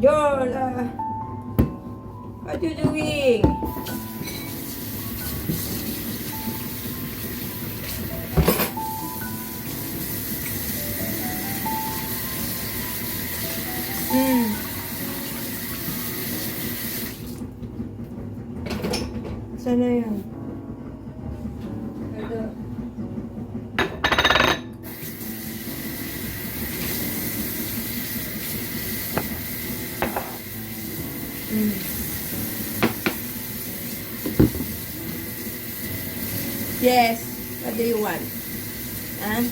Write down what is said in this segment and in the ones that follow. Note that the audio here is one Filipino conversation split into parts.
Joel, uh, what you doing? Hmm. Sana yan? Ito. Mm. Yes. What do you want? Huh?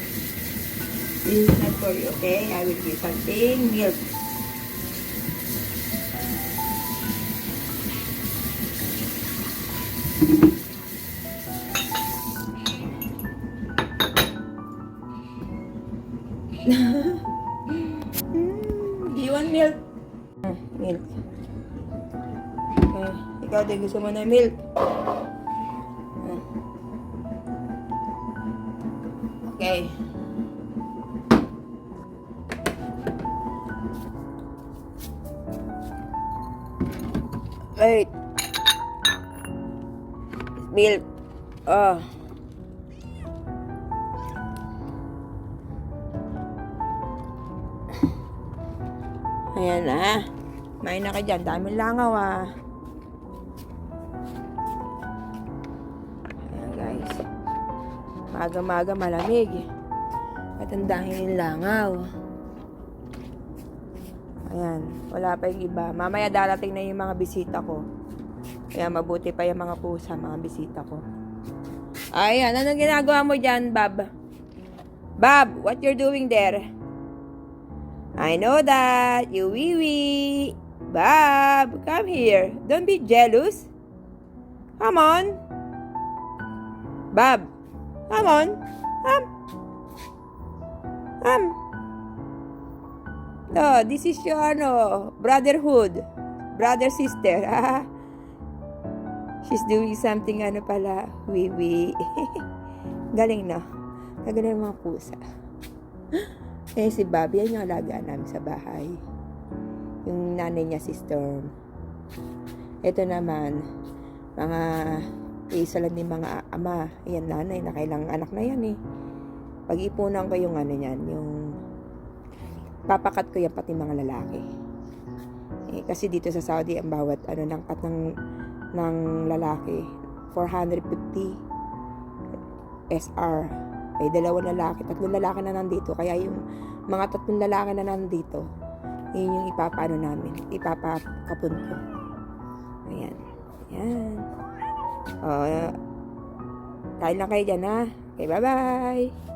This is not for you, okay? I will give something. Milk. Mm, do you want milk? Ah, milk. Okay. Ikaw din gusto mo na milk. Ah. Okay. Wait. Milk. Oh. Ayan na. Main na ka dyan. Daming langaw ah. Maga-maga malamig. At ang dahil langaw. Ayan. Wala pa yung iba. Mamaya darating na yung mga bisita ko. Kaya mabuti pa yung mga pusa, mga bisita ko. Ayan. Anong ginagawa mo dyan, Bob? Bob, what you're doing there? I know that. You wee wee. Bob, come here. Don't be jealous. Come on. Bob, come on. Come. Come. No, this is your ano, brotherhood. Brother sister. ah. She's doing something ano pala, wee. Galing no. Kagaling ng mga pusa. Eh, si Bobby, yan yung alagaan namin sa bahay. Yung nanay niya, si Storm. Ito naman, mga isa lang din mga ama. Yan, nanay, nakailang anak na yan eh. Pag-ipunan ko yung ano yan, yung papakat ko yan pati mga lalaki. Eh, kasi dito sa Saudi, ang bawat ano ng kat ng, ng lalaki, 450 SR ay dalawang lalaki, tatlong lalaki na nandito. Kaya yung mga tatlong lalaki na nandito, yun yung ipapaano namin, ipapakapun ko. Ayan. Ayan. O, kain lang kayo dyan ha. Okay, bye-bye.